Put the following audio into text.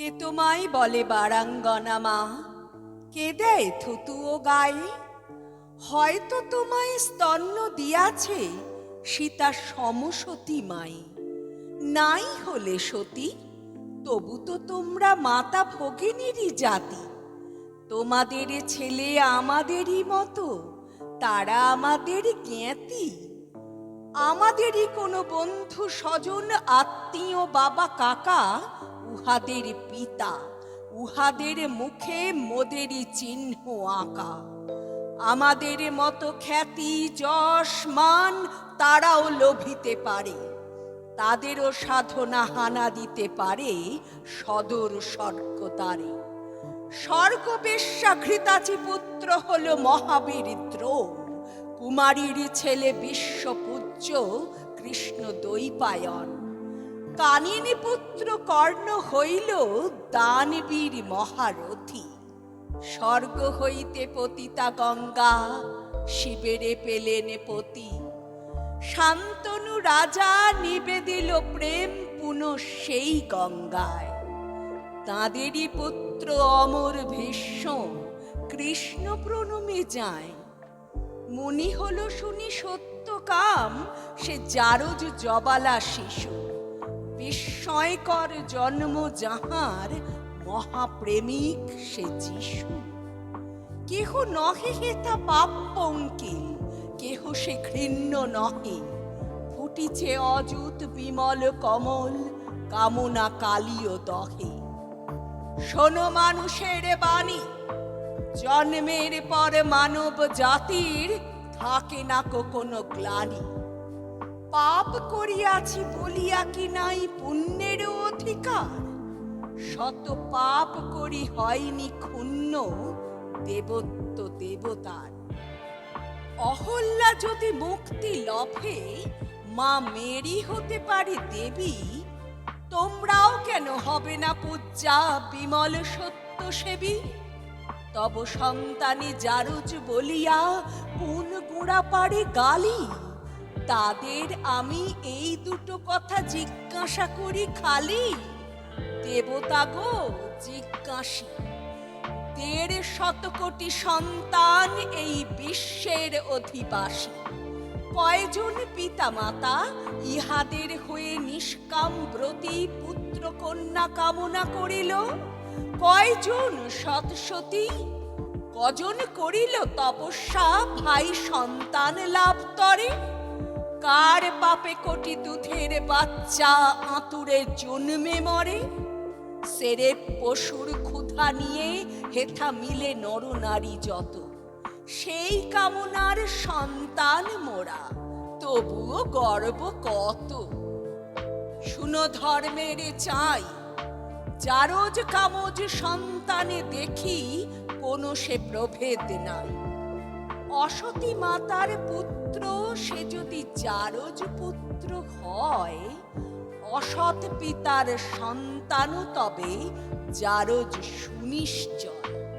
কে তোমায় বলে বারাঙ্গনা মা? কে দেয় থুতু ও গায়ে? হয়তো তোমায় স্তন্য দিয়াছে সীতা সমসতী মাই। নাই হলে সতী, তবু তো তোমরা মাতা ভগিনীরই জাতি। তোমাদের ছেলে আমাদেরই মতো, তারা আমাদের জ্ঞাতি। আমাদেরই কোনো বন্ধু স্বজন আত্মীয় বাবা কাকা উহাদের পিতা, উহাদের মুখে মোদেরই চিহ্ন আঁকা। আমাদের মতো খ্যাতি, যশ, মান তারাও লোভিতে পারে। তাদেরও সাধনা হানা দিতে পারে সদর স্বর্গ তারে স্বর্গবেশ্যা ঘৃতাচি পুত্র হল মহাবীর দ্রোণ। কুমারীর ছেলে বিশ্বপূজ্য কৃষ্ণ দৈপায়ন কানিনী পুত্র কর্ণ হইল দানবীর মহারথী। স্বর্গ হইতে পতিতা গঙ্গা, শিবেরে পেলেন পতি। শান্তনু রাজা নিবেদিল প্রেম পুনঃ সেই গঙ্গায়। তাঁদেরই পুত্র অমর ভীষ্ম কৃষ্ণ প্রণমে যায়। মুনি হল শুনি সত্য কাম, সে জারজ জবালা শিশু। বিস্ময়কর জন্ম যাহার মহাপ্রেমিক সে যিশু। কেহ নহে হেতা পাপ পঙ্কিল কেহ সে ঘৃণ্য নহে। ফুটিছে অযুত বিমল কমল, কামনা কালীয় দহে। শোনো মানুষের বাণী, জন্মের পর মানব জাতির থাকে না কোনো গ্লানি। পাপ করিয়াছি বলিয়া কি নাই পুণ্যের অধিকার? শত পাপ করি হয়নি ক্ষুণ্ণ দেবত্ব দেবতার। অহল্যা যদি মুক্তি লভে, মা মেরি হতে পারে দেবী, তোমরাও কেন হবে না পূজা বিমল সত্য সেবী তব সন্তানে জারুজ বলিয়া, কোন গোড়া পারে গালি? তাদের আমি এই দুটো কথা জিজ্ঞাসা করি খালি। দেবতা গো, জিজ্ঞাসী। দেড় শত কোটি সন্তান এই বিশ্বের অধিবাসী। কয়জন পিতা মাতা ইহাদের হয়ে নিষ্কাম ব্রতী পুত্র কন্যা কামনা করিল? কয়জন সৎসতী? কজন করিল তপস্যা? ভাই সন্তান লাভ তরে? কার পাপে কোটি দুধের বাচ্চা আতুরে জন্মে মরে? সেরে পশুর ক্ষুধা নিয়ে হেথা মিলে নরনারী যত। সেই কামনার সন্তান মোরা, তবুও গর্ব কত। শুনো ধর্মের চাই জারজ কামজ সন্তানে দেখি, কোনো সে প্রভেদ নাই। অসতী মাতার পুত্র সে যদি জারজ পুত্র হয় অসৎ পিতার সন্তানও তবে জারজ সুনিশ্চয়।